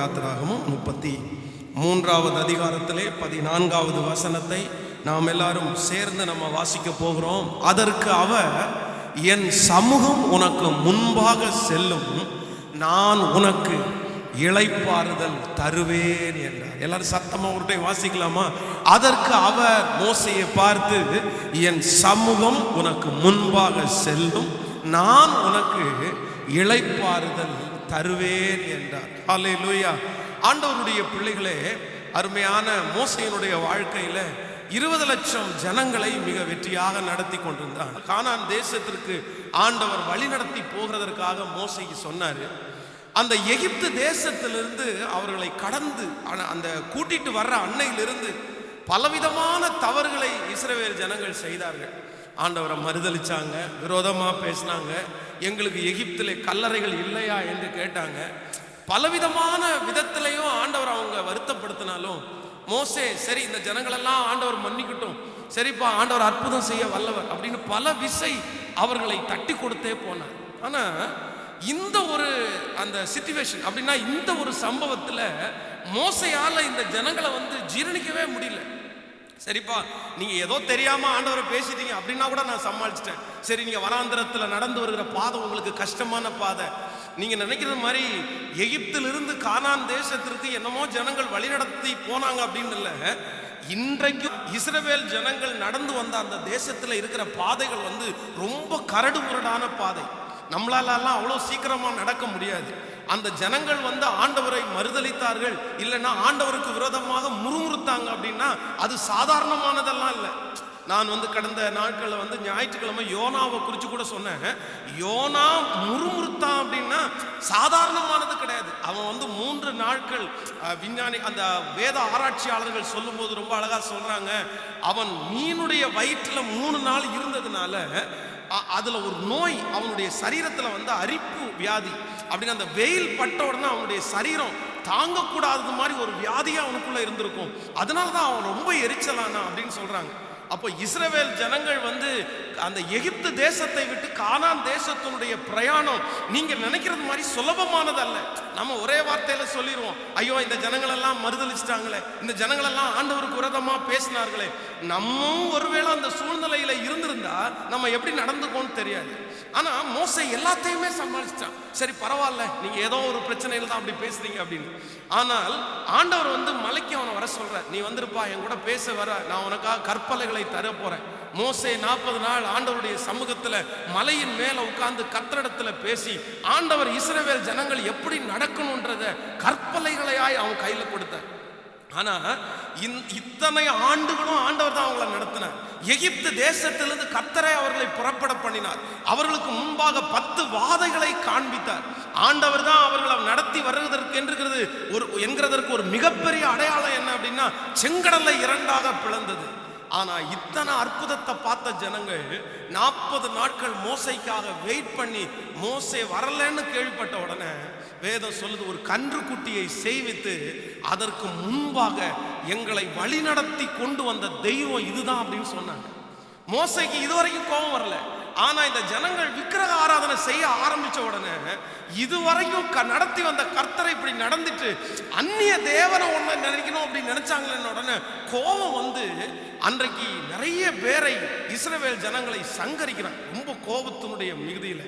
யாத்திராகமும் முப்பத்தி மூன்றாவது அதிகாரத்திலே பதினான்காவது வசனத்தை நாம் எல்லாரும் சேர்ந்து நம்ம வாசிக்க போகிறோம். அதற்கு அவர் என் சமூகம் உனக்கு முன்பாக செல்லும் நான் உனக்கு இழைப்பாறுதல் தருவேன் என்றார். எல்லாரும் சத்தமாக ஒரு வாசிக்கலாமா? அதற்கு அவர் மோசையை பார்த்து என் சமூகம் உனக்கு முன்பாக செல்லும் நான் உனக்கு இழைப்பாறுதல் தருவேன் என்றார். ஹalleluya. ஆண்டவருடைய பிள்ளைகளே அருமையான மோசையினுடைய வாழ்க்கையில் இருபது லட்சம் ஜனங்களை மிக வெற்றியாக நடத்தி கொண்டிருந்தார் கானான் தேசத்திற்கு ஆண்டவர் வழி நடத்தி போகிறதற்காக மோசைக்கு சொன்னார். அந்த எகிப்து தேசத்திலிருந்து அவர்களை கடந்து அந்த கூட்டிட்டு வர்ற அன்னையிலிருந்து பலவிதமான தவறுகளை இஸ்ரவேல் ஜனங்கள் செய்தார்கள். ஆண்டவரை மறுதளிச்சாங்க விரோதமாக பேசினாங்க. எங்களுக்கு எகிப்தில் கல்லறைகள் இல்லையா என்று கேட்டாங்க. பலவிதமான விதத்திலையும் ஆண்டவர் அவங்க வருத்தப்படுத்தினாலும் மோசே சரி இந்த ஜனங்களெல்லாம் ஆண்டவர் மன்னிக்கட்டும். சரிப்பா ஆண்டவர் அற்புதம் செய்ய வல்லவர் அப்படின்னு பல விசை அவர்களை தட்டி கொடுத்தே போனார். ஆனால் இந்த ஒரு அந்த சிச்சுவேஷன் அப்படின்னா இந்த ஒரு சம்பவத்தில் மோசையால் இந்த ஜனங்களை வந்து ஜீரணிக்கவே முடியல. சரிப்பா நீங்க ஏதோ தெரியாம ஆண்டவரை பேசிட்டீங்க அப்படின்னா கூட நான் சமாளிச்சிட்டேன். சரி நீங்க வராந்திரத்துல நடந்து வருகிற பாதை உங்களுக்கு கஷ்டமான பாதை. நீங்க நினைக்கிற மாதிரி எகிப்திலிருந்து கானான் தேசத்திற்கு என்னமோ ஜனங்கள் வழிநடத்தி போனாங்க அப்படின்னு இல்லை. இன்றைக்கும் இஸ்ரவேல் ஜனங்கள் நடந்து வந்த அந்த தேசத்துல இருக்கிற பாதைகள் வந்து ரொம்ப கரடு முரடான பாதை. நம்மளாலலாம் அவ்வளோ சீக்கிரமாக நடக்க முடியாது. அந்த ஜனங்கள் வந்து ஆண்டவரை மறுதளித்தார்கள் இல்லைன்னா ஆண்டவருக்கு விரோதமாக முறுமுறுத்தாங்க அப்படின்னா அது சாதாரணமானதெல்லாம் இல்லை. நான் வந்து கடந்த நாட்களில் வந்து ஞாயிற்றுக்கிழமை யோனாவை குறித்து கூட சொன்னேன். யோனா முறுமுறுத்தான் அப்படின்னா சாதாரணமானது கிடையாது. அவன் வந்து மூன்று நாட்கள் விஞ்ஞானி அந்த வேத ஆராய்ச்சியாளர்கள் சொல்லும்போது ரொம்ப அழகாக சொல்கிறாங்க அவன் மீனுடைய வயிற்றில் மூணு நாள் இருந்ததுனால அதில் ஒரு நோய் அவனுடைய சரீரத்தில் வந்து அரிப்பு வியாதி. அப்படின்னு அந்த வெயில் பட்ட உடனே அவனுடைய சரீரம் தாங்கக்கூடாதது மாதிரி ஒரு வியாதியாக அவனுக்குள்ளே இருந்திருக்கும். அதனால தான் அவன் ரொம்ப எரிச்சலானா அப்படின்னு சொல்கிறாங்க அப்போ இஸ்ரவேல் ஜனங்கள் வந்து அந்த எகிப்து தேசத்தை விட்டு கானான் தேசத்தினுடைய பிரயாணம் நீங்க நினைக்கிறது மாதிரி சுலபமானதல்ல. நம்ம ஒரே வார்த்தையில சொல்லிடுவோம் ஐயோ இந்த ஜனங்கள் எல்லாம் இந்த ஜனங்கள் எல்லாம் ஆண்டவருக்கு விரதமா பேசினார்களே. நம்மும் ஒருவேளை அந்த சூழ்நிலையில இருந்திருந்தா நம்ம எப்படி நடந்துக்கோன்னு தெரியாது. ஆனா மோசை எல்லாத்தையுமே சமாளிச்சிட்டான். சரி பரவாயில்ல நீங்க ஏதோ ஒரு பிரச்சனையில தான் அப்படி பேசுறீங்க அப்படின்னு. ஆனால் ஆண்டவர் வந்து மலைக்கு அவனை வர சொல்ற நீ வந்திருப்பா என் கூட பேச வர. நான் உனக்காக கற்பலைகளை தர போறேன். மோசே நாற்பது நாள் ஆண்டவருடைய சமூகத்துல மலையின் மேல உட்கார்ந்து கத்திரிடத்துல பேசி ஆண்டவர் இஸ்ரவேல் ஜனங்கள் எப்படி நடக்கணுன்றத கற்பலைகளையாய் அவன் கையில கொடுத்த ஆனா இத்தனை ஆண்டுகளும் ஆண்டவர் தான் அவங்கள எகிப்து தேசத்திலிருந்து கத்தரை அவர்களை புறப்பட பண்ணினார். அவர்களுக்கு முன்பாக பத்து வாதைகளை காண்பித்தார். ஆண்டவர் தான் அவர்களை நடத்தி வருவதற்கு என்கிறது ஒரு என்கிறதற்கு ஒரு மிகப்பெரிய அடையாளம் என்ன அப்படின்னா செங்கடலை இரண்டாக பிளந்தது. ஆனா இத்தனை அற்புதத்தை பார்த்த ஜனங்கள் நாற்பது நாட்கள் மோசைக்காக வெயிட் பண்ணி மோசை வரலன்னு கேள்விப்பட்ட உடனே வேதம் சொல்லுது ஒரு கன்றுக்குட்டியை செய்வித்து அதற்கு முன்பாக எங்களை வழிநடத்தி கொண்டு வந்த தெய்வம் இதுதான் அப்படின்னு சொன்னாங்க. மோசைக்கு இதுவரைக்கும் கோபம் வரல. ஆனா இந்த ஜனங்கள் விக்கிரக ஆராதனை செய்ய ஆரம்பிச்ச உடனே இதுவரைக்கும் க- நடத்தி வந்த கர்த்தரை இப்படி நடந்துட்டு அந்நிய தேவனை ஒண்ணு நினைக்கணும் அப்படின்னு நினைச்சாங்களே உடனே கோபம் வந்து அன்றைக்கு நிறைய பேரை இஸ்ரவேல் ஜனங்களை சங்கரிக்கிறான் ரொம்ப கோபத்தினுடைய மிகுதியில.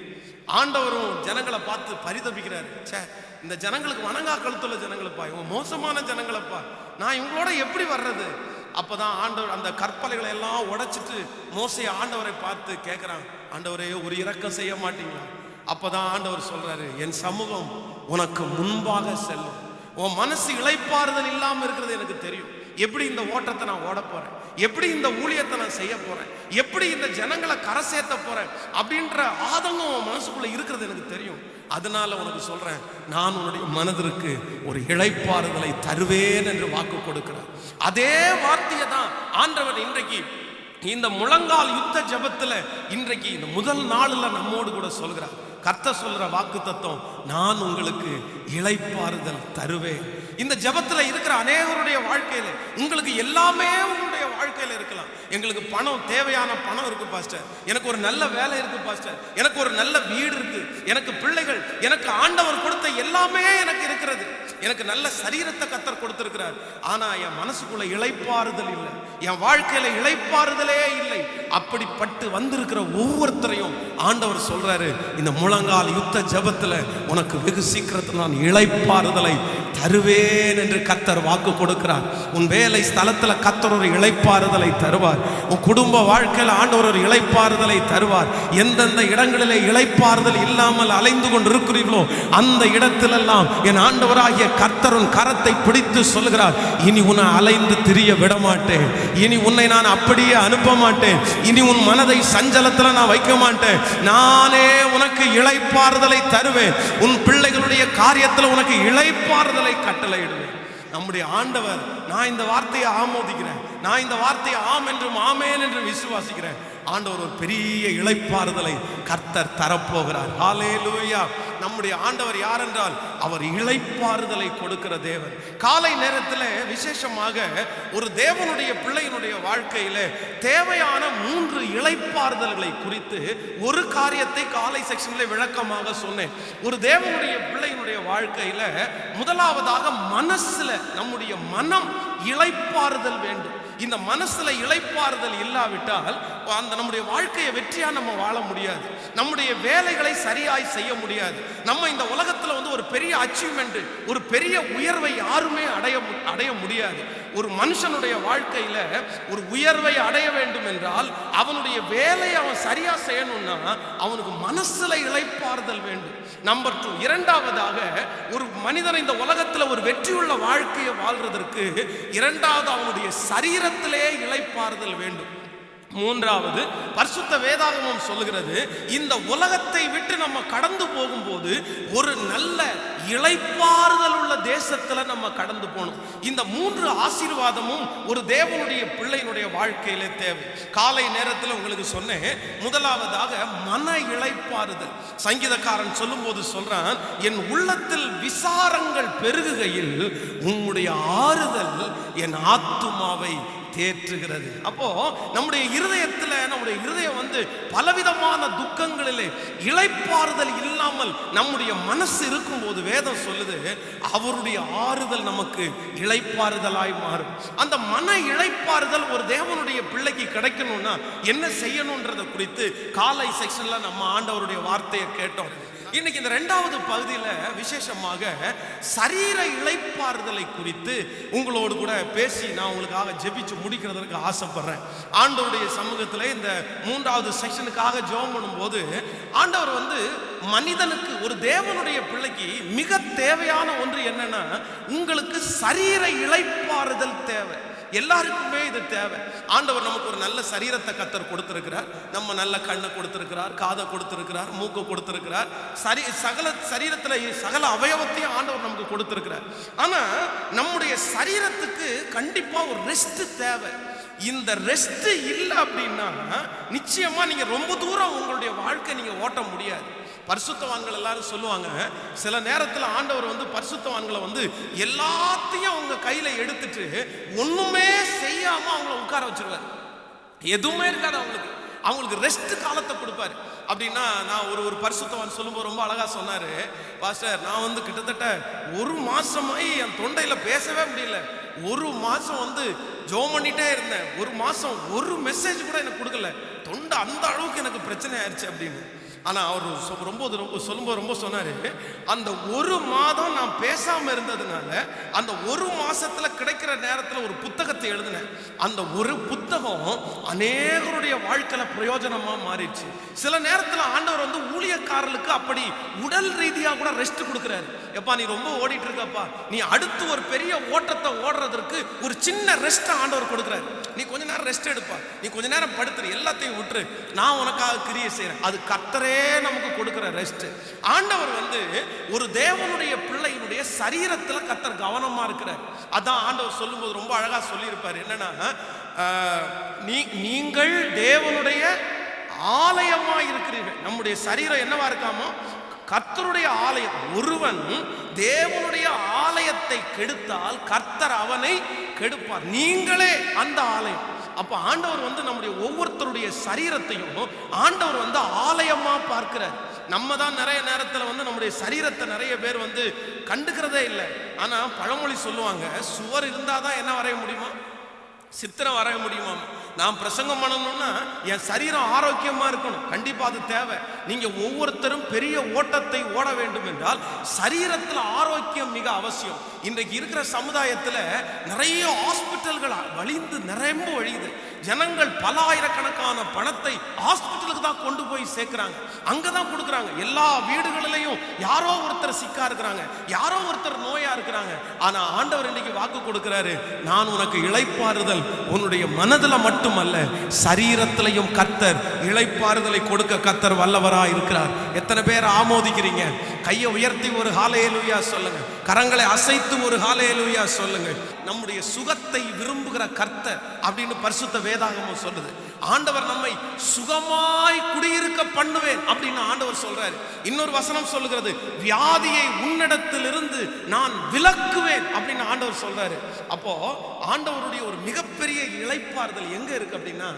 ஆண்டவரும் ஜனங்களை பார்த்து பரிதபிக்கிறாரு. ச்சே இந்த ஜனங்களுக்கு வணங்கா கழுத்துள்ள ஜனங்களைப்பா இவன் மோசமான ஜனங்களைப்பா நான் இவங்களோட எப்படி வர்றது? அப்பதான் ஆண்டவர் அந்த கற்பலைகளை எல்லாம் உடைச்சிட்டு மோசைய ஆண்டவரை பார்த்து கேட்குறான் ஆண்டவரே ஒரு இரக்கம் செய்ய மாட்டீங்களா? அப்பதான் ஆண்டவர் சொல்றாரு என் சமூகம் உனக்கு முன்பாக செல்லும். உன் மனசு இளைப்பாறுதல் இல்லாம இருக்கிறது எனக்கு தெரியும். எப்படி இந்த ஓட்டத்தை நான் ஓட போறேன்? எப்படி இந்த ஊழியத்தை நான் செய்ய போறேன்? எப்படி இந்த ஜனங்களை கரை சேர்த்த போறேன்? அப்படின்ற ஆதங்கம் உன் மனசுக்குள்ள இருக்கிறது எனக்கு தெரியும். அதனால உனக்கு சொல்றேன் நான் உன்னுடைய மனதிற்கு ஒரு இழைப்பாறுதலை தருவேன் என்று வாக்கு கொடுக்கிறேன் அதே வார்த்தையை தான் ஆண்டவர் இன்றைக்கு இந்த முழங்கால் யுத்த ஜெபத்துல இன்றைக்கு இந்த முதல் நாளில் நம்மோடு கூட சொல்கிறார். கர்த்த சொல்ற வாக்கு தத்துவம் நான் உங்களுக்கு இழைப்பாறுதல் தருவேன். இந்த ஜெபத்துல இருக்கிற அநேகருடைய வாழ்க்கையில உங்களுக்கு எல்லாமே உங்களுடைய வாழ்க்கையில இருக்கலாம். எங்களுக்கு பணம் தேவையான பணம் இருக்கு பாஸ்டர். எனக்கு ஒரு நல்ல வேலை இருக்கு பாஸ்டர். எனக்கு ஒரு நல்ல வீடு இருக்கு. எனக்கு பிள்ளைகள் எனக்கு ஆண்டவர் கொடுத்த எல்லாமே எனக்கு இருக்கிறது. எனக்கு நல்ல சரீரத்தை கத்தர் கொடுத்திருக்கிறார். ஆனா என் மனசுக்குள்ள இழைப்பாறுதல் இல்லை. என் வாழ்க்கையில இழைப்பாறுதலே இல்லை. அப்படிப்பட்டு வந்திருக்கிற ஒவ்வொருத்தரையும் ஆண்டவர் சொல்றாரு இந்த முழங்கால் யுத்த ஜெபத்துல உனக்கு வெகு சீக்கிரத்தில் நான் இழைப்பாறுதலை தருவேன் என்று கத்தர் வாக்கு கொடுக்கிறார். உன் வேலை ஸ்தலத்தில் கத்தர் ஒரு இழைப்பாறுதலை தருவார். உன் குடும்ப வாழ்க்கையில் ஆண்டவர் ஒரு இழைப்பாறுதலை தருவார். எந்தெந்த இடங்களிலே இழைப்பாறுதல் இல்லாமல் அலைந்து கொண்டிருக்கிறீர்களோ அந்த இடத்திலெல்லாம் என் ஆண்டவராகிய கத்தருன் கரத்தை பிடித்து சொல்லுகிறார். இனி உன்னை அலைந்து திரிய விட மாட்டேன் இனி உன்னை நான் அப்படியே அனுப்ப மாட்டேன். இனி உன் மனதை சஞ்சலத்தில் நான் வைக்க மாட்டேன். நானே உனக்கு இழைப்பாறுதலை தருவேன். உன் பிள்ளைகளுடைய காரியத்தில் உனக்கு இழைப்பாறுதலை கட்டளையிடுவேன். நம்முடைய ஆண்டவர் நான் இந்த வார்த்தையை ஆமோதிக்கிறேன். நான் இந்த வார்த்தையை ஆம் என்றும் ஆமேன் என்று விசுவாசிக்கிறேன். ஆண்டவர் ஒரு பெரிய இழைப்பாறுதலை கர்த்தர் தரப்போகிறார். ஹalleluya. நம்முடைய ஆண்டவர் யார் என்றால் அவர் இழைப்பாறுதலை கொடுக்கிற தேவன். காலை நேரத்தில் விசேஷமாக ஒரு தேவனுடைய பிள்ளையினுடைய வாழ்க்கையில தேவையான மூன்று இழைப்பாறுதல்களை குறித்து ஒரு காரியத்தை காலை செக்ஷன்ல விளக்கமாக சொன்னேன். ஒரு தேவனுடைய பிள்ளையினுடைய வாழ்க்கையில முதலாவதாக மனசுல நம்முடைய மனம் இழைப்பாறுதல் வேண்டும். இந்த மனசுல இழைப்பாறுதல் இல்லாவிட்டால் அந்த நம்முடைய வாழ்க்கையை வெற்றியாக நம்ம வாழ முடியாது. நம்முடைய வேலைகளை சரியாய் செய்ய முடியாது. நம்ம இந்த உலகத்துல வந்து ஒரு பெரிய அச்சீவ்மெண்ட் ஒரு பெரிய உயர்வை யாருமே அடைய மு- அடைய முடியாது. ஒரு மனுஷனுடைய வாழ்க்கையில ஒரு உயர்வை அடைய வேண்டும் என்றால் அவனுடைய வேலையை அவன் சரியா செய்யணும்னா அவனுக்கு மனசுல இழைப்பாறுதல் வேண்டும். நம்பர் டூ இரண்டாவதாக ஒரு மனிதன் இந்த உலகத்துல ஒரு வெற்றியுள்ள வாழ்க்கையை வாழ்றதற்கு இரண்டாவது அவனுடைய சரீரத்திலே இழைப்பாறுதல் வேண்டும். மூன்றாவது பரிசுத்த வேதாகமம் சொல்லுகிறது இந்த உலகத்தை விட்டு நம்ம கடந்து போகும்போது ஒரு நல்ல இளைப்பாறுதல் உள்ள தேசத்துல நம்ம கடந்து போகணும். இந்த மூன்று ஆசீர்வாதமும் ஒரு தேவனுடைய பிள்ளையினுடைய வாழ்க்கையில தேவை. காலை நேரத்தில் உங்களுக்கு சொன்னேன் முதலாவதாக மன இழைப்பாறுதல் சங்கீதக்காரன் சொல்லும்போது சொல்றான் என் உள்ளத்தில் விசாரங்கள் பெருகுகையில் உம்முடைய ஆறுதல் என் ஆத்துமாவை தேற்றுகிறது. அப்போ நம்முடைய இருதயத்தில் நம்முடைய இருதயம் வந்து பலவிதமான துக்கங்களிலே இழைப்பாறுதல் இல்லாமல் நம்முடைய மனசு இருக்கும்போது வேதம் சொல்லுது அவருடைய ஆறுதல் நமக்கு இழைப்பாறுதலாய் மாறும். அந்த மன இழைப்பாறுதல் ஒரு தேவனுடைய பிள்ளைக்கு கிடைக்கணும்னா என்ன செய்யணுன்றதை குறித்து காலை செக்ஷன்ல நம்ம ஆண்டவருடைய வார்த்தையை கேட்டோம். இன்னைக்கு இந்த ரெண்டாவது பகுதியில் விசேஷமாக சரீர இழைப்பாறுதலை குறித்து உங்களோடு கூட பேசி நான் உங்களுக்காக ஜெபிச்சு முடிக்கிறதுக்கு ஆசைப்படுறேன். ஆண்டவருடைய சமூகத்தில் இந்த மூன்றாவது செக்ஷனுக்காக ஜெபம் பண்ணும்போது ஆண்டவர் வந்து மனிதனுக்கு ஒரு தேவனுடைய பிள்ளைக்கு மிக தேவையான ஒன்று என்னன்னா உங்களுக்கு சரீர இழைப்பாறுதல் தேவை. எல்லாருக்குமே இது தேவை. ஆண்டவர் நமக்கு ஒரு நல்ல சரீரத்தை கத்தர் கொடுத்திருக்கிறார். நம்ம நல்ல கண்ணை கொடுத்திருக்கிறார் காதை கொடுத்திருக்கிறார் மூக்கை கொடுத்திருக்கிறார். சரி சகல சரீரத்தில் சகல அவயவத்தையும் ஆண்டவர் நமக்கு கொடுத்திருக்கிறார். ஆனால் நம்முடைய சரீரத்துக்கு கண்டிப்பாக ஒரு ரெஸ்ட் தேவை. இந்த ரெஸ்ட் இல்லை அப்படின்னா நிச்சயமாக நீங்கள் ரொம்ப தூரம் உங்களுடைய வாழ்க்கை நீங்கள் ஓட்ட முடியாது. பரிசுத்தவான்கள் எல்லாரும் சொல்லுவாங்க. சில நேரத்தில் ஆண்டவர் வந்து பரிசுத்தவான்களை வந்து எல்லாத்தையும் அவங்க கையில் எடுத்துட்டு ஒன்றுமே செய்யாமல் அவங்கள உட்கார வச்சிருவார். எதுவுமே இருக்காது அவங்களுக்கு. அவங்களுக்கு ரெஸ்ட் காலத்தை கொடுப்பாரு. அப்படின்னா நான் ஒரு ஒரு பரிசுத்தவான் சொல்லும்போது ரொம்ப அழகாக சொன்னாரு. பாஸ்டர் நான் வந்து கிட்டத்தட்ட ஒரு மாதமாய் என் தொண்டையில் பேசவே முடியல. ஒரு மாதம் வந்து ஜோம் பண்ணிட்டே இருந்தேன். ஒரு மாதம் ஒரு மெசேஜ் கூட எனக்கு கொடுக்கல. தொண்டை அந்த அளவுக்கு எனக்கு பிரச்சனை ஆயிடுச்சு அப்படின்னு. ஆனால் அவர் சொ- ரொம்ப ரொம்ப சொல்லும்போது ரொம்ப சொன்னார் அந்த ஒரு மாதம் நான் பேசாமல் இருந்ததுனால அந்த ஒரு மாதத்தில் கிடைக்கிற நேரத்தில் ஒரு புத்தகத்தை எழுதினேன். அந்த ஒரு புத்தகம் அநேகருடைய வாழ்க்கையில் பிரயோஜனமாக மாறிடுச்சு. சில நேரத்தில் ஆண்டவர் வந்து ஊழியக்காரர்களுக்கு அப்படி உடல் ரீதியாக கூட ரெஸ்ட் கொடுக்குறாரு. எப்பா நீ ரொம்ப ஓடிட்டு இருக்கப்பா. நீ அடுத்து ஒரு பெரிய ஓட்டத்தை ஓடுறதற்கு ஒரு சின்ன ரெஸ்ட்டை ஆண்டவர் கொடுக்குறாரு. நீ கொஞ்ச நேரம் ரெஸ்ட் எடுப்பா. நீ கொஞ்ச நேரம் படுத்துரு. எல்லாத்தையும் விட்டுரு. நான் உனக்காக கிரியை செய்கிறேன் அது கர்த்தரே நமக்கு கொடுக்குற ரெஸ்ட் ஆண்டவர் வந்து ஒரு தேவனுடைய பிள்ளையினுடைய சரீரத்துல கத்தர் கவனமா இருக்கிறார். அதான் ஆண்டவர் சொல்லும்போது ரொம்ப அழகா சொல்லியிருப்பார். என்னன்னா ஆஹ், நீ நீங்கள் தேவனுடைய ஆலயமா இருக்கிறீர்கள். நம்முடைய சரீரம் என்னவா இருக்காமோ கர்த்தருடைய ஆலயம். ஒருவன் தேவனுடைய ஆலயத்தை கெடுத்தால் கர்த்தர் அவனை கெடுப்பார். நீங்களே அந்த ஆலயம். அப்போ ஆண்டவர் வந்து நம்முடைய ஒவ்வொருத்தருடைய சரீரத்தையும் ஆண்டவர் வந்து ஆலயமா பார்க்கிறார். நம்ம தான் நிறைய நேரத்தில் வந்து நம்முடைய சரீரத்தை நிறைய பேர் வந்து கண்டுக்கிறதே இல்லை. ஆனால் பழமொழி சொல்லுவாங்க சுவர் இருந்தால் தான் என்ன வரைய முடியுமா? சித்திரம் வரைய முடியுமா நான் பிரசங்கம் பண்ணணும்னா என் சரீரம் ஆரோக்கியமா இருக்கணும். கண்டிப்பா அது தேவை. நீங்க ஒவ்வொருத்தரும் பெரிய ஓட்டத்தை ஓட வேண்டும் என்றால் சரீரத்தில் ஆரோக்கியம் மிக அவசியம். இன்றைக்கு இருக்கிற சமுதாயத்தில் நிறைய ஹாஸ்பிட்டல்கள் வழிந்து நிரம்ப வழியுது. ஜனங்கள் பல ஆயிரக்கணக்கான பணத்தை ஹாஸ்பிட்டலுக்கு தான் கொண்டு போய் சேர்க்கிறாங்க. அங்கே தான் கொடுக்குறாங்க. எல்லா வீடுகளிலையும் யாரோ ஒருத்தர் சிக்கா இருக்கிறாங்க. யாரோ ஒருத்தர் நோயா இருக்கிறாங்க. ஆனால் ஆண்டவர் இன்னைக்கு வாக்கு கொடுக்குறாரு நான் உனக்கு இழைப்பாறுதல் உன்னுடைய மனதில் மட்டுமல்ல சரீரத்திலையும் கத்தர் இழைப்பாறுதலை கொடுக்க கத்தர் வல்லவராக இருக்கிறார். எத்தனை பேர் ஆமோதிக்கிறீங்க? கையை உயர்த்தி ஒரு ஹாலையலுயா சொல்லுங்க. கரங்களை அசைத்து ஒரு ஹாலையலுயா சொல்லுங்க. நம்முடைய சுகத்தை விரும்புகிற கர்த்தர் அப்படின்னு பரிசுத்த வேதாகமும் சொல்லுது. ஆண்டவர் நம்மை சுகமாய் குடியிருக்க பண்ணுவேன் அப்படின்னு ஆண்டவர் சொல்றாரு. இன்னொரு வசனம் சொல்லுகிறது வியாதியை உன்னிடத்திலிருந்து நான் விலக்குவேன் அப்படின்னு ஆண்டவர் சொல்றாரு. அப்போ ஆண்டவருடைய ஒரு மிகப்பெரிய இழைப்பார்தல் எங்க இருக்கு அப்படின்னா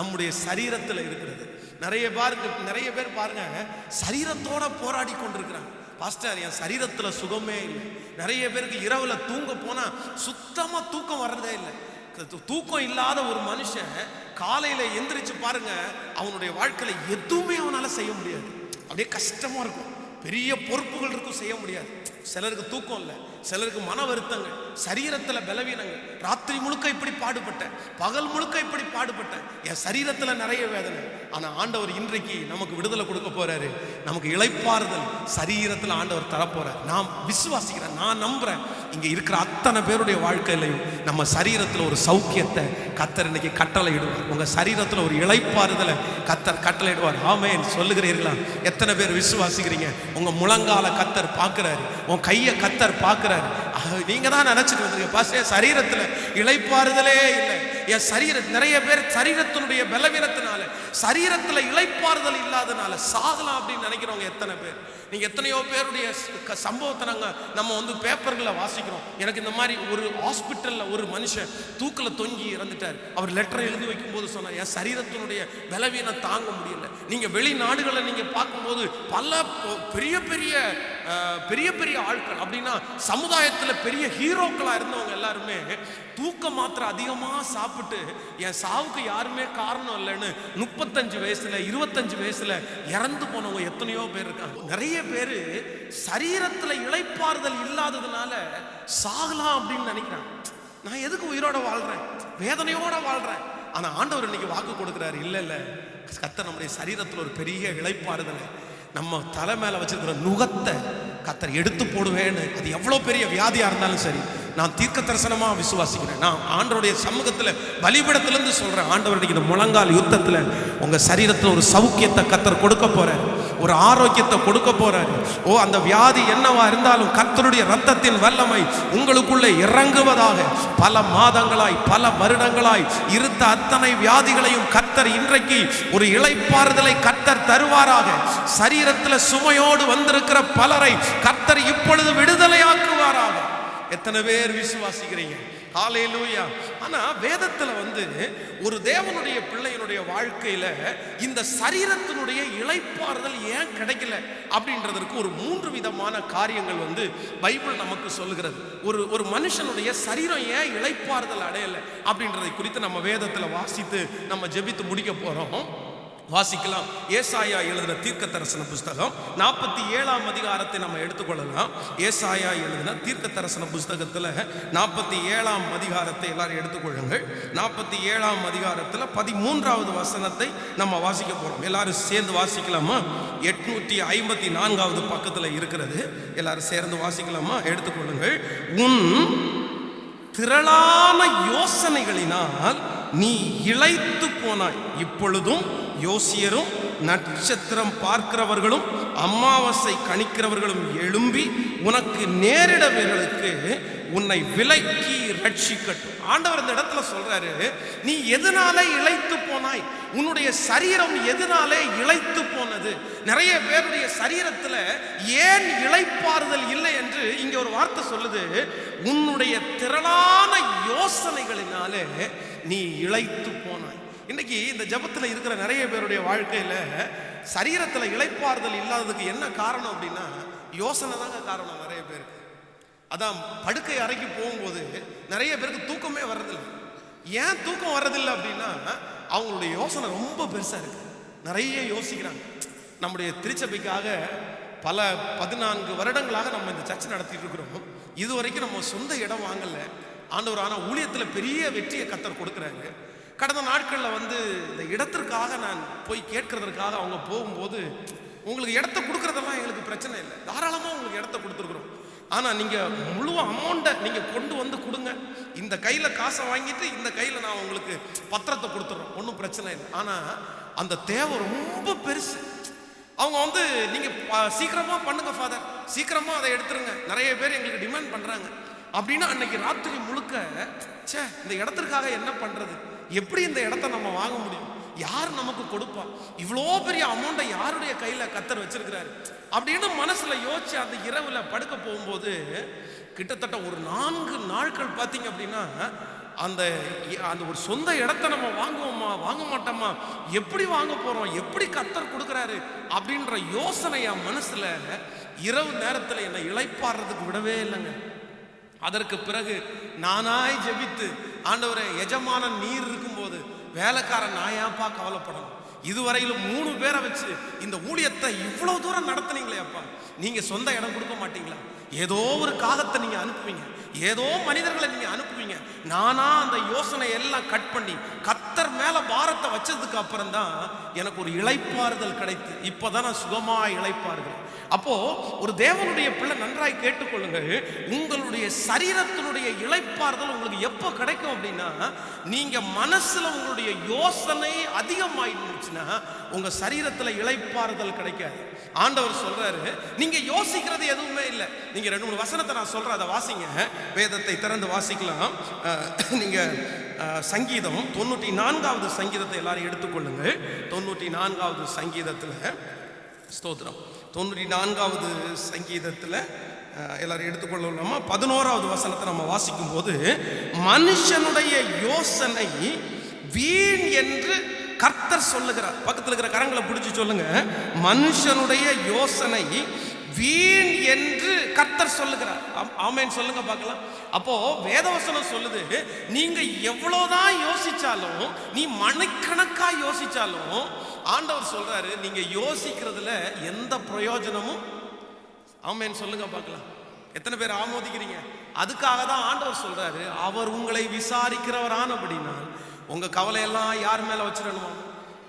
நம்முடைய சரீரத்தில் இருக்கிறது. நிறைய பேருக்கு நிறைய பேர் பாருங்க சரீரத்தோட போராடி கொண்டிருக்கிறாங்க. பாஸ்டர் என் சரீரத்தில் சுகமே இல்லை. நிறைய பேருக்கு இரவில் தூங்க போனால் சுத்தமாக தூக்கம் வர்றதே இல்லை. தூக்கம் இல்லாத ஒரு மனுஷன் காலையில் எந்திரிச்சு பாருங்க அவனுடைய வாழ்க்கையில் எதுவுமே அவனால் செய்ய முடியாது. அப்படியே கஷ்டமாக இருக்கும். பெரிய பொறுப்புகள் இருக்கும் செய்ய முடியாது. சிலருக்கு தூக்கம் இல்லை. சிலருக்கு மன வருத்தங்கள் சரீரத்தில் பலவீனங்கள். ராத்திரி முழுக்க இப்படி பாடுபட்டேன். பகல் முழுக்க இப்படி பாடுபட்டேன். என் சரீரத்தில் நிறைய வேதனை. ஆனால் ஆண்டவர் இன்றைக்கு நமக்கு விடுதலை கொடுக்க போறாரு. நமக்கு இழைப்பாறுதல் சரீரத்தில் ஆண்டவர் தரப்போறார் நான் விசுவாசிக்கிறேன் நான் நம்புறேன். இங்கே இருக்கிற அத்தனை பேருடைய வாழ்க்கையிலையும் நம்ம சரீரத்தில் ஒரு சௌக்கியத்தை கத்தர் இன்னைக்கு கட்டளை இடுவார் சரீரத்தில் ஒரு இழைப்பாறுதலை கத்தர் கட்டளை இடுவார் ஆமேன். சொல்லுகிறீர்களா? எத்தனை பேர் விசுவாசிக்கிறீங்க? உங்கள் முழங்கால கத்தர் பார்க்குறாரு. உன் கையை கத்தர் பார்க்குறாரு. நீங்கள் தான் நினச்சிட்டு வந்துருங்க பாசே சரீரத்தில் இழைப்பாறுதலே இல்லை. என் சரீர நிறைய பேர் சரீரத்தினுடைய பலவீனத்தினால சரீரத்தில் இழைப்பாறுதல் இல்லாதனால சாகலாம் அப்படின்னு நினைக்கிறவங்க எத்தனை பேர்? நீங்க எத்தனையோ பேருடைய சம்பவத்தை நாங்கள் நம்ம வந்து பேப்பர்களை வாசிக்கிறோம். எனக்கு இந்த மாதிரி ஒரு ஹாஸ்பிட்டலில் ஒரு மனுஷன் தூக்கில் தொங்கி இறந்துட்டார். அவர் லெட்டர் எழுதி வைக்கும்போது சொன்னார் என் சரீரத்தினுடைய பலவீனம் தாங்க முடியல. நீங்கள் வெளிநாடுகளை நீங்கள் பார்க்கும்போது பல பெரிய பெரிய பெரிய பெரிய ஆட்கள் அப்படின்னா சமுதாயத்தில் பெரிய ஹீரோக்களாக இருந்தவங்க எல்லாருமே தூக்க மாத்திரை அதிகமா சாப்பிட்டு என் சாவுக்கு யாருமே காரணம் இல்லைன்னு முப்பத்தஞ்சு வயசுல இருபத்தஞ்சு வயசுல இறந்து போனவங்க எத்தனையோ பேர் இருக்காங்க. நிறைய பேரு சரீரத்துல இழைப்பாறுதல் இல்லாததுனால சாகலாம் அப்படின்னு நினைக்கிறேன் நான் எதுக்கு உயிரோட வாழ்றேன்? வேதனையோட வாழ்றேன். ஆனா ஆண்டவர் இன்னைக்கு வாக்கு கொடுக்குறாரு இல்லை இல்லை. கத்தர் நம்முடைய சரீரத்துல ஒரு பெரிய இழைப்பாறுதலை நம்ம தலை மேல வச்சிருக்கிற நுகத்தை கத்தர் எடுத்து போடுவேன்னு. அது எவ்வளவு பெரிய வியாதியா இருந்தாலும் சரி நான் தீர்க்க தரிசனமாக விசுவாசிக்கிறேன். நான் ஆண்டவருடைய சமூகத்தில் பலிபிடத்திலிருந்து சொல்கிறேன் ஆண்டவர் இந்த முழங்கால் யுத்தத்தில் உங்கள் சரீரத்தில் ஒரு சௌக்கியத்தை கத்தர் கொடுக்க போறாரு. ஒரு ஆரோக்கியத்தை கொடுக்க போகிறாரு ஓ அந்த வியாதி என்னவா இருந்தாலும் கர்த்தருடைய ரத்தத்தின் வல்லமை உங்களுக்குள்ளே இறங்குவதாக பல மாதங்களாய் பல வருடங்களாய் இருந்த அத்தனை வியாதிகளையும் கர்த்தர் இன்றைக்கு ஒரு இளைப்பாறுதலை கர்த்தர் தருவாராக. சரீரத்தில் சுமையோடு வந்திருக்கிற பலரை கர்த்தர் இப்பொழுது விடுதலையாக்குவாராக. எத்தனை பேர் விசுவாசிக்கிறீங்க? காலையிலூயா ஆனா வேதத்துல வந்து ஒரு தேவனுடைய பிள்ளையினுடைய வாழ்க்கையில இந்த சரீரத்தினுடைய இழைப்பாறுதல் ஏன் கிடைக்கல அப்படின்றதற்கு ஒரு மூன்று விதமான காரியங்கள் வந்து பைபிள் நமக்கு சொல்லுகிறது. ஒரு ஒரு மனுஷனுடைய சரீரம் ஏன் இழைப்பாறுதல் அடையலை அப்படின்றதை குறித்து நம்ம வேதத்துல வாசித்து நம்ம ஜெபித்து முடிக்க போறோம். வாசிக்கலாம். ஏசாயா எழுதின தீர்க்க தரிசன புஸ்தகம் நாற்பத்தி ஏழாம் அதிகாரத்தை நம்ம எடுத்துக்கொள்ளலாம். ஏசாயா எழுதின தீர்க்க தரிசன புஸ்தகத்தில் நாற்பத்தி ஏழாம் அதிகாரத்தை எல்லாரும் எடுத்துக்கொள்ளுங்கள். நாற்பத்தி ஏழாம் அதிகாரத்தில் பதிமூன்றாவது வசனத்தை நம்ம வாசிக்க போகிறோம் எல்லாரும் சேர்ந்து வாசிக்கலாமா? எட்நூற்றி ஐம்பத்தி நான்காவது பக்கத்தில் இருக்கிறது. எல்லாரும் சேர்ந்து வாசிக்கலாமா? எடுத்துக்கொள்ளுங்கள். உன் திரளான யோசனைகளினால் நீ இழைத்து போனாய். இப்பொழுதும் யோசியரும் நட்சத்திரம் பார்க்கிறவர்களும் அமாவாசை கணிக்கிறவர்களும் எழும்பி உனக்கு நேரிடவர்களுக்கு உன்னை விலக்கி ரட்சிக்கட்டும். ஆண்டவர் இந்த இடத்துல சொல்றாரு நீ எதனாலே இழைத்து போனாய்? உன்னுடைய சரீரம் எதனாலே இழைத்து போனது? நிறைய பேருடைய சரீரத்துல ஏன் இழைப்பாறுதல் இல்லை என்று இங்க ஒரு வார்த்தை சொல்லுது உன்னுடைய திரளான யோசனைகளினாலே நீ இழைத்து போன இன்னைக்கு இந்த ஜபத்தில் இருக்கிற நிறைய பேருடைய வாழ்க்கையில் சரீரத்தில் இழைப்பாறுதல் இல்லாததுக்கு என்ன காரணம் அப்படின்னா யோசனை தாங்க காரணம் நிறைய பேருக்கு. அதான் படுக்கை அறைக்கு போகும்போது நிறைய பேருக்கு தூக்கமே வர்றதில்லை. ஏன் தூக்கம் வர்றதில்லை அப்படின்னா அவங்களுடைய யோசனை ரொம்ப பெருசாக இருக்கு. நிறைய யோசிக்கிறாங்க. நம்முடைய திருச்சபைக்காக பல பதினான்கு வருடங்களாக நம்ம இந்த சர்ச்சை நடத்திட்டு இருக்கிறோம். இது வரைக்கும் நம்ம சொந்த இடம் வாங்கலை. ஆண்டவர் ஆனால் ஊழியத்தில் பெரிய வெற்றியை கத்தர் கொடுக்குறாங்க கடந்த நாட்களில் வந்து இந்த இடத்திற்காக நான் போய் கேட்கறதற்காக அவங்க போகும்போது உங்களுக்கு இடத்த கொடுக்கறதெல்லாம் எங்களுக்கு பிரச்சனை இல்லை. தாராளமாக உங்களுக்கு இடத்த கொடுத்துருக்குறோம். ஆனால் நீங்கள் முழு அமௌண்ட்டை நீங்கள் கொண்டு வந்து கொடுங்க. இந்த கையில் காசை வாங்கிட்டு இந்த கையில் நான் உங்களுக்கு பத்திரத்தை கொடுத்துட்றோம் ஒன்றும் பிரச்சனை இல்லை. ஆனால் அந்த தேவை ரொம்ப பெருசு. அவங்க வந்து நீங்கள் சீக்கிரமாக பண்ணுங்க ஃபாதர் சீக்கிரமாக அதை எடுத்துருங்க. நிறைய பேர் எங்களுக்கு டிமாண்ட் பண்ணுறாங்க அப்படின்னா அன்னைக்கு ராத்திரி முழுக்க ச்சே இந்த இடத்திற்காக என்ன பண்ணுறது எப்படி இந்த இடத்த நம்ம வாங்க முடியும்? யார் நமக்கு கொடுப்பா? இவ்வளோ பெரிய அமௌண்ட்டை யாருடைய கையில் கத்தர் வச்சிருக்கிறாரு? அப்படின்னு மனசில் யோசிச்சு அந்த இரவில் படுக்க போகும்போது கிட்டத்தட்ட ஒரு நான்கு நாட்கள் பார்த்தீங்க அப்படின்னா அந்த அந்த ஒரு சொந்த இடத்த நம்ம வாங்குவோமா வாங்க மாட்டோமா எப்படி வாங்க போகிறோம் எப்படி கத்தர் கொடுக்குறாரு அப்படின்ற யோசனை என் மனசில் இரவு நேரத்தில் என்னை இழைப்பாடுறதுக்கு விடவே இல்லைங்க. அதற்கு பிறகு நானாய் ஜெபித்து ஆண்டவரே எஜமானன் நீர் இருக்கும்போது வேலைக்காரன் நான் ஏன்ப்பா கவலைப்படணும்? இதுவரையிலும் மூணு பேரை வச்சு இந்த ஊழியத்தை இவ்வளோ தூரம் நடத்துனீங்களே அப்பா. நீங்கள் சொந்த இடம் கொடுக்க மாட்டீங்களா? ஏதோ ஒரு காகத்தை நீங்கள் அனுப்புவீங்க. ஏதோ மனிதர்களை நீங்கள் அனுப்புவீங்க. நானா அந்த யோசனை எல்லாம் கட் பண்ணி கத்தர் மேலே பாரத்தை வச்சதுக்கு அப்புறம் தான் எனக்கு ஒரு இழைப்பாறுதல் கிடைத்து இப்போதான் நான் சுகமாக இளைப்பாறுகிறேன். அப்போ ஒரு தேவனுடைய பிள்ளை நன்றாய் கேட்டுக்கொள்ளுங்கள். உங்களுடைய சரீரத்தினுடைய இழைப்பார்தல் உங்களுக்கு எப்போ கிடைக்கும் அப்படின்னா நீங்க மனசுல உங்களுடைய யோசனை அதிகமாயிருந்துச்சுன்னா உங்க சரீரத்துல இழைப்பார்தல் கிடைக்காது. ஆண்டவர் சொல்றாரு நீங்க யோசிக்கிறது எதுவுமே இல்லை. நீங்க ரெண்டு மூணு வசனத்தை நான் சொல்றேன் அதை வாசிங்க. வேதத்தை திறந்து வாசிக்கலாம். நீங்கள் நீங்க சங்கீதம் தொண்ணூற்றி நான்காவது சங்கீதத்தை எல்லாரும் எடுத்துக்கொள்ளுங்கள். தொண்ணூற்றி நான்காவது சங்கீதத்தில் ஸ்தோத்திரம். தொண்ணூற்றி நான்காவது சங்கீதத்தில் எல்லாரும் எடுத்துக்கொள்ளலாமா? பதினோராவது வசனத்தை நம்ம வாசிக்கும் போது மனுஷனுடைய யோசனை வீண் என்று கர்த்தர் சொல்லுகிறார். பக்கத்தில் இருக்கிற கரங்களை பிடிச்சி சொல்லுங்க. மனுஷனுடைய யோசனை வீண் என்று கர்த்தர் சொல்லுகிறார். ஆமைன்னு சொல்லுங்க பார்க்கலாம். அப்போ வேதவசனம் சொல்லுது நீங்க எவ்வளோதான் யோசிச்சாலும் நீ மணிக்கணக்கா யோசிச்சாலும் ஆண்டவர் சொல்றாரு நீங்க யோசிக்கிறதுல எந்த பிரயோஜனமும்? ஆமேன்னு சொல்லுங்க பார்க்கலாம். எத்தனை பேர் ஆமோதிக்கிறீங்க? அதுக்காக தான் ஆண்டவர் சொல்றாரு அவர் உங்களை விசாரிக்கிறவரான அப்படின்னா உங்க கவலையெல்லாம் யார் மேல வச்சிடணுமா?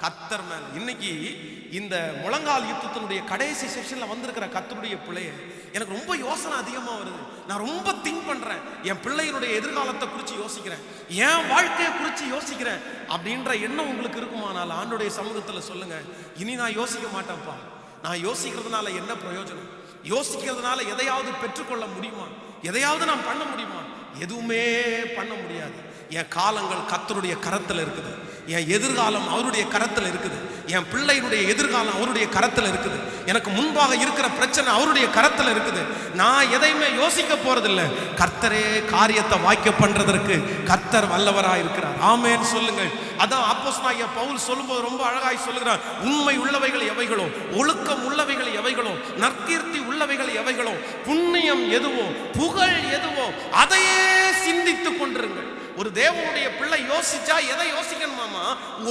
கத்தர் மேல். இன்னைக்கு இந்த முழங்கால் யுத்தத்தினுடைய கடைசி செக்ஷன்ல வந்திருக்கிற கத்தருடைய பிள்ளைய எனக்கு ரொம்ப யோசனை அதிகமா வருது. நான் ரொம்ப திங்க் பண்றேன். என் பிள்ளையினுடைய எதிர்காலத்தை குறித்து யோசிக்கிறேன். என் வாழ்க்கையை குறித்து யோசிக்கிறேன். அப்படின்ற எண்ணம் உங்களுக்கு இருக்குமானால் ஆண்டுடைய சமூகத்தில் சொல்லுங்க. இனி நான் யோசிக்க மாட்டேன்ப்பா. நான் யோசிக்கிறதுனால என்ன பிரயோஜனம்? யோசிக்கிறதுனால எதையாவது பெற்றுக்கொள்ள முடியுமா? எதையாவது நான் பண்ண முடியுமா? எதுவுமே பண்ண முடியாது. என் காலங்கள் கத்தருடைய கரத்தில் இருக்குது. என் எதிர்காலம் அவருடைய கரத்தில் இருக்குது. என் பிள்ளையினுடைய எதிர்காலம் அவருடைய கரத்தில் இருக்குது. எனக்கு முன்பாக இருக்கிற பிரச்சனை அவருடைய கரத்தில் இருக்குது. நான் எதையுமே யோசிக்க போறதில்லை. கர்த்தரே காரியத்தை வாய்க்க பண்றதற்கு கர்த்தர் வல்லவராக இருக்கிறார். ஆமேன்னு சொல்லுங்கள். அதான் அப்போஸ் பவுல் சொல்லும்போது ரொம்ப அழகாய் சொல்லுகிறார். உண்மை உள்ளவைகள் எவைகளோ ஒழுக்கம் உள்ளவைகள் எவைகளோ நற்கீர்த்தி உள்ளவைகள் எவைகளோ புண்ணியம் எதுவோ புகழ் எதுவோ அதையே சிந்தித்துக் கொண்டிருங்கள். ஒரு தேவனுடைய பிள்ளை யோசிச்சா எதை யோசிக்கணுமாமா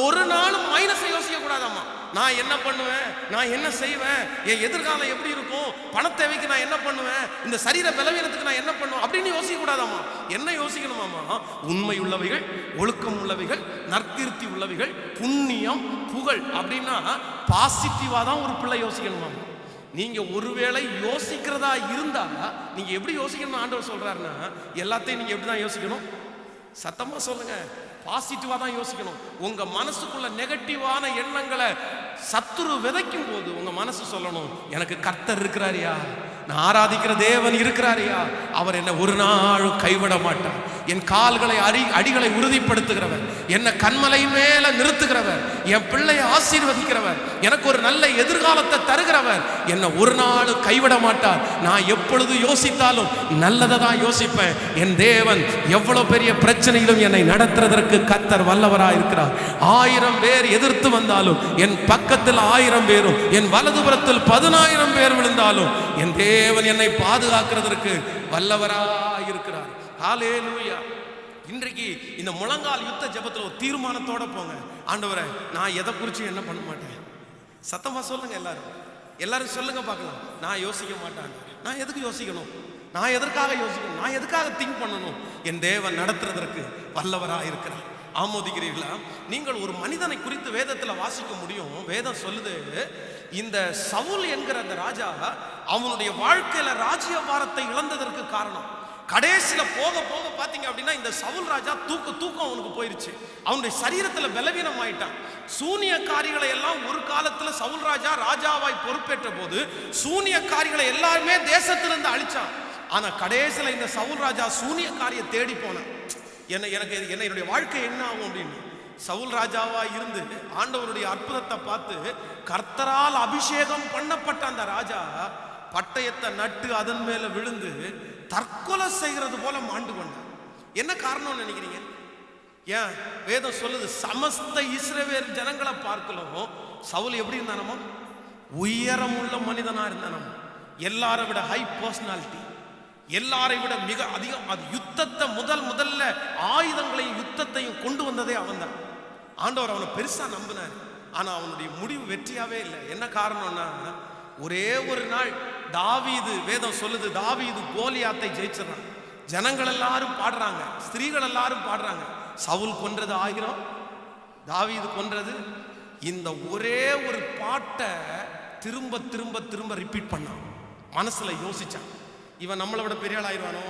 ஒரு நாளும் மைனஸை யோசிக்க கூடாதாமா? நான் என்ன பண்ணுவேன்? நான் என்ன செய்வேன்? என் எதிர்காலம் எப்படி இருக்கும்? பண தேவைக்கு நான் என்ன பண்ணுவேன்? இந்த சரீர பலவீனத்துக்கு நான் என்ன பண்ணுவேன்? அப்படின்னு யோசிக்க கூடாதாமா? என்ன யோசிக்கணுமாமா உண்மை உள்ளவைகள் ஒழுக்கம் உள்ளவைகள் நற்திருத்தி உள்ளவைகள் புண்ணியம் புகழ் அப்படின்னா பாசிட்டிவா தான் ஒரு பிள்ளை யோசிக்கணுமாமா நீங்க ஒருவேளை யோசிக்கிறதா இருந்தா நீங்க எப்படி யோசிக்கணும் ஆண்டவர் சொல்றாருன்னா எல்லாத்தையும் நீங்க எப்படி தான் யோசிக்கணும்? சத்தமா சொல்லுங்க. பாசிட்டிவா தான் யோசிக்கணும். உங்க மனசுக்குள்ள நெகட்டிவான எண்ணங்களை சத்துரு விதைக்கும் போது உங்க மனசு சொல்லணும் எனக்கு கர்த்தர் இருக்கிறாரியா நான் ஆராதிக்கிற தேவன் இருக்கிறாரியா அவர் என்ன ஒரு நாளும் கைவிட மாட்டார். என் கால்களை அடி அடிகளை உறுதிப்படுத்துகிறவர். என்னை கண்மலை மேல நிறுத்துகிறவர். என் பிள்ளையை ஆசீர்வதிக்கிறவர். எனக்கு ஒரு நல்ல எதிர்காலத்தை தருகிறவர். என்னை ஒரு நாள் கைவிட மாட்டார். நான் எப்பொழுது யோசித்தாலும் நல்லதை தான் யோசிப்பேன். என் தேவன் எவ்வளவு பெரிய பிரச்சனையிலும் என்னை நடத்துறதற்கு கத்தர் வல்லவராக இருக்கிறார். ஆயிரம் பேர் எதிர்த்து வந்தாலும் என் பக்கத்தில் ஆயிரம் பேரும் என் வலதுபுறத்தில் பதினாயிரம் பேர் விழுந்தாலும் என் தேவன் என்னை பாதுகாக்கிறதற்கு வல்லவராக இருக்கிறார். ஹalleluya. இன்றைக்கு இந்த முழங்கால் யுத்த ஜபத்தில் ஒரு தீர்மானத்தோட போங்க. ஆண்டவரை நான் எதை குறித்து என்ன பண்ண மாட்டேன்? சத்தமா சொல்லுங்க எல்லாரும். எல்லாரும் சொல்லுங்க பார்க்கலாம். நான் யோசிக்க மாட்டேன். நான் எதுக்கு யோசிக்கணும்? நான் எதற்காக யோசிக்கணும்? நான் எதுக்காக திங்க் பண்ணணும்? என் தேவன் நடத்துறதற்கு வல்லவராக இருக்கிறார். ஆமோதிக்கிறீர்களா? நீங்கள் ஒரு மனிதனை குறித்து வேதத்தில் வாசிக்க முடியும். வேதம் சொல்லுது இந்த சவுல் என்கிற அந்த ராஜா அவனுடைய வாழ்க்கையில ராஜ்யபாரத்தை இழந்ததற்கு காரணம். கடைசியில் போக போக பார்த்தீங்க அப்படின்னா இந்த சவுல் ராஜா தூக்க தூக்கம் அவனுக்கு போயிருச்சு. அவனுடைய சரீரத்தில் பலவீனம் ஆயிட்டான் சூனியக்காரிகளை எல்லாம் ஒரு காலத்தில் சவுல் ராஜா ராஜாவாய் பொறுப்பேற்ற போது சூனியக்காரிகளை எல்லாருமே தேசத்திலிருந்து அழிச்சான். ஆனால் கடைசியில் இந்த சவுல் ராஜா சூனியக்காரியை தேடி போனான். என்ன எனக்கு என்ன என்னுடைய வாழ்க்கை என்ன ஆகும் அப்படின்னு. சவுல் ராஜாவா இருந்து ஆண்டவருடைய அற்புதத்தை பார்த்து கர்த்தரால் அபிஷேகம் பண்ணப்பட்ட அந்த ராஜா பட்டயத்தை நட்டு அதன் மேல விழுந்து தற்கொலை செய்கிறது போல மாண்டு கொண்டான் என்ன காரணம்னு நினைக்கிறீங்க? ஏன்? வேதம் சொல்லுது சமஸ்த இஸ்ரவேல் ஜனங்களை பார்க்கலாம். சவுல் எப்படி இருந்தானமோ உயரமுள்ள மனிதனா இருந்தானமோ எல்லாரை விட ஹை பர்சனாலிட்டி எல்லாரை விட மிக அதிகம் அது யுத்தத்தை முதல் முதல்ல ஆயுதங்களையும் யுத்தத்தையும் கொண்டு வந்ததே அவன் தான். ஆண்டவர் அவனை பெருசா நம்பினார். ஆனா அவனுடைய முடிவு வெற்றியாவே இல்லை. என்ன காரணம்னா ஒரே ஒரு நாள் தாவீது வேதம் சொல்லுது தாவீது கோலியாத்தை ஜெயிச்சிடறான். ஜனங்கள் எல்லாரும் பாடுறாங்க ஸ்திரீகள் எல்லாரும் பாடுறாங்க. சவுல் கொன்றது ஆயிரம் தாவீது கொன்றது. இந்த ஒரே ஒரு பாட்டை திரும்ப திரும்ப திரும்ப ரிப்பீட் பண்ணான். மனசுல யோசிச்சான். இவன் நம்மளை விட பெரிய ஆயிடுவானோ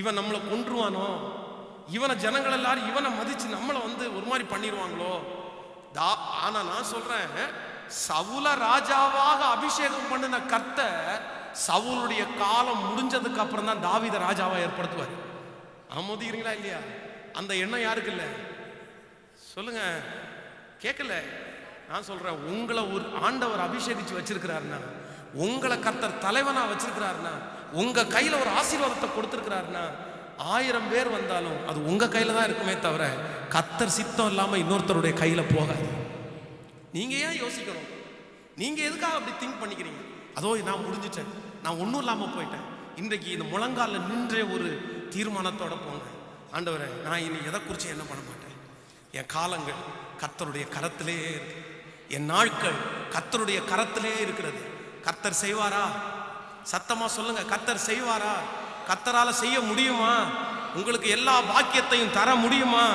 இவன் நம்மளை கொன்றுவானோ? இவனை ஜனங்கள் எல்லாரும் இவனை மதிச்சு நம்மளை வந்து ஒரு மாதிரி பண்ணிடுவாங்களோ தா ஆனா நான் சொல்றேன் சவுல ராஜாவாக அபிஷேகம் பண்ணின கர்த்தர் சவுலுடைய காலம் முடிஞ்சதுக்கு அப்புறம் தான் தாவீத ராஜாவா ஏற்படுத்துவார். ஆமோதிக்கிறீங்களா இல்லையா? அந்த எண்ணம் யாருக்கு இல்லை சொல்லுங்க. கேட்கல. நான் சொல்றேன் உங்களை ஒரு ஆண்டவர் அபிஷேகிச்சு வச்சிருக்கிறாருன்னா உங்களை கர்த்தர் தலைவனா வச்சிருக்கிறாருன்னா உங்க கையில ஒரு ஆசீர்வாதத்தை கொடுத்திருக்கிறாருன்னா ஆயிரம் பேர் வந்தாலும் அது உங்க கையில தான் இருக்குமே தவிர கர்த்தர் சித்தம் இல்லாம இன்னொருத்தருடைய கையில போகாது. நீங்க ஏன் யோசிக்கணும்? நீங்க எதுக்காக அப்படி திங்க் பண்ணிக்கிறீங்க? அதோ நான் முடிஞ்சிட்டேன் நான் ஒன்றும் இல்லாமல் போயிட்டேன். இன்றைக்கு இந்த முழங்கால நின்றே ஒரு தீர்மானத்தோட போங்க. ஆண்டவரை நான் இனி எதை குறித்து என்ன பண்ண மாட்டேன்? என் காலங்கள் கத்தருடைய கரத்திலே இருக்கு. என் நாட்கள் கத்தருடைய கரத்திலே இருக்கிறது. கத்தர் செய்வாரா? சத்தமாக சொல்லுங்க கத்தர் செய்வாரா? கத்தரால் செய்ய முடியுமா? உங்களுக்கு எல்லா பாக்கியத்தையும் தர முடியுமா?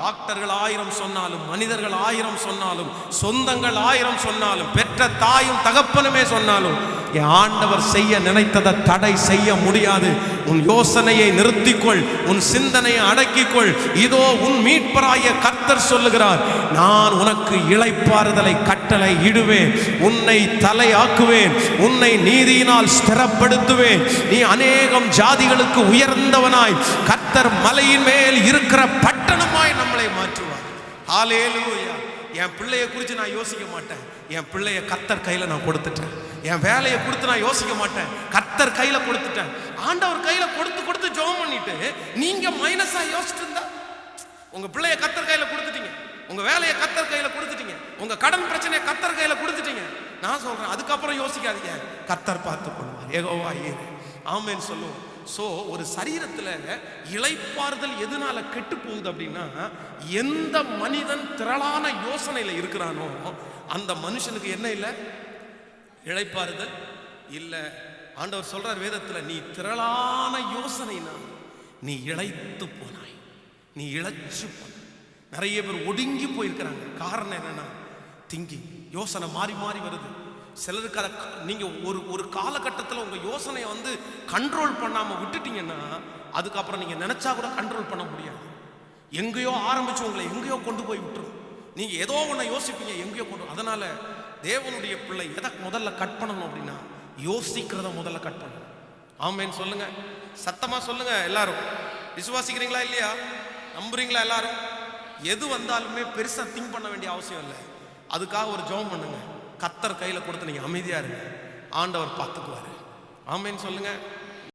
டாக்டர்கள் ஆயிரம் சொன்னாலும் மனிதர்கள் ஆயிரம் சொன்னாலும் சொந்தங்கள் ஆயிரம் சொன்னாலும் பெற்ற தாயும் தகப்பனுமே சொன்னாலும் என் ஆண்டவர் செய்ய நினைத்ததை தடை செய்ய முடியாது. உன் யோசனையை நிறுத்திக்கொள் உன் சிந்தனையை அடக்கிக்கொள். இதோ உன் மீட்பராய கர்த்தர் சொல்லுகிறார் நான் உனக்கு இழைப்பாறுதலை கட்டளை இடுவேன். உன்னை தலையாக்குவேன். உன்னை நீதியினால் ஸ்திரப்படுத்துவேன். நீ அநேகம் ஜாதிகளுக்கு உயர்ந்தவனாய். கர்த்தர் மலையின் மேல் இருக்கிற பட்டணமாய் நம்மளை மாற்றுவார். ஹalleluya. என் பிள்ளைய குறித்து நான் யோசிக்க மாட்டேன். என் பிள்ளைய கத்தர் கையில நான் கொடுத்துட்டேன். என் வேலையை கொடுத்து நான் யோசிக்க மாட்டேன். கத்தர் கையில கொடுத்துட்டேன். ஆண்டவர் கையில கொடுத்து கொடுத்து ஜெபம் பண்ணிட்டு நீங்க மைனஸாக யோசிச்சுட்டு இருந்தா உங்க பிள்ளைய கத்தர் கையில கொடுத்துட்டீங்க. உங்க வேலையை கத்தர் கையில கொடுத்துட்டீங்க. உங்க கடன் பிரச்சனையை கத்தர் கையில கொடுத்துட்டீங்க. நான் சொல்றேன் அதுக்கப்புறம் யோசிக்காதீங்க. கத்தர் பார்த்து கொள்வார் ஏகோவா ஏ ஆமேன்னு சொல்லுவோம். ஸோ ஒரு சரீரத்தில் இழைப்பாறுதல் எதனால கெட்டு போகுது அப்படின்னா எந்த மனிதன் திரளான யோசனையில் இருக்கிறானோ அந்த மனுஷனுக்கு என்ன இல்லை? இழைப்பாறுதல் இல்லை. ஆண்டவர் சொல்றார் வேதத்தில் நீ திரளான யோசனைனா நீ இழைத்து போனாய். நீ இழைச்சு போன நிறைய பேர் ஒடுங்கி போயிருக்கிறாங்க. காரணம் என்னன்னா திங்கிங் யோசனை மாறி மாறி வருது. சிலருக்கு அதை நீங்கள் ஒரு ஒரு காலகட்டத்தில் உங்கள் யோசனையை வந்து கண்ட்ரோல் பண்ணாமல் விட்டுட்டீங்கன்னா அதுக்கப்புறம் நீங்கள் நினச்சா கூட கண்ட்ரோல் பண்ண முடியாது. எங்கேயோ ஆரம்பித்து உங்களை எங்கேயோ கொண்டு போய் விட்டுரும். நீங்கள் ஏதோ ஒன்று யோசிப்பீங்க எங்கேயோ கொண்டு அதனால் தேவனுடைய பிள்ளை எதை முதல்ல கட் பண்ணணும் அப்படின்னா யோசிக்கிறத முதல்ல கட் பண்ணணும். ஆமேன்னு சொல்லுங்கள் சத்தமாக சொல்லுங்கள் எல்லாரும். விசுவாசிக்கிறீங்களா இல்லையா? நம்புறீங்களா எல்லாரும்? எது வந்தாலுமே பெருசாக திங்க் பண்ண வேண்டிய அவசியம் இல்லை. அதுக்காக ஒரு ஜெபம் பண்ணுங்கள் கத்தர் கையில் கொடுத்து நீங்கள் அமைதியாக இருங்க. ஆண்டவர் பார்த்துக்குவாரு. ஆமேன்னு சொல்லுங்கள்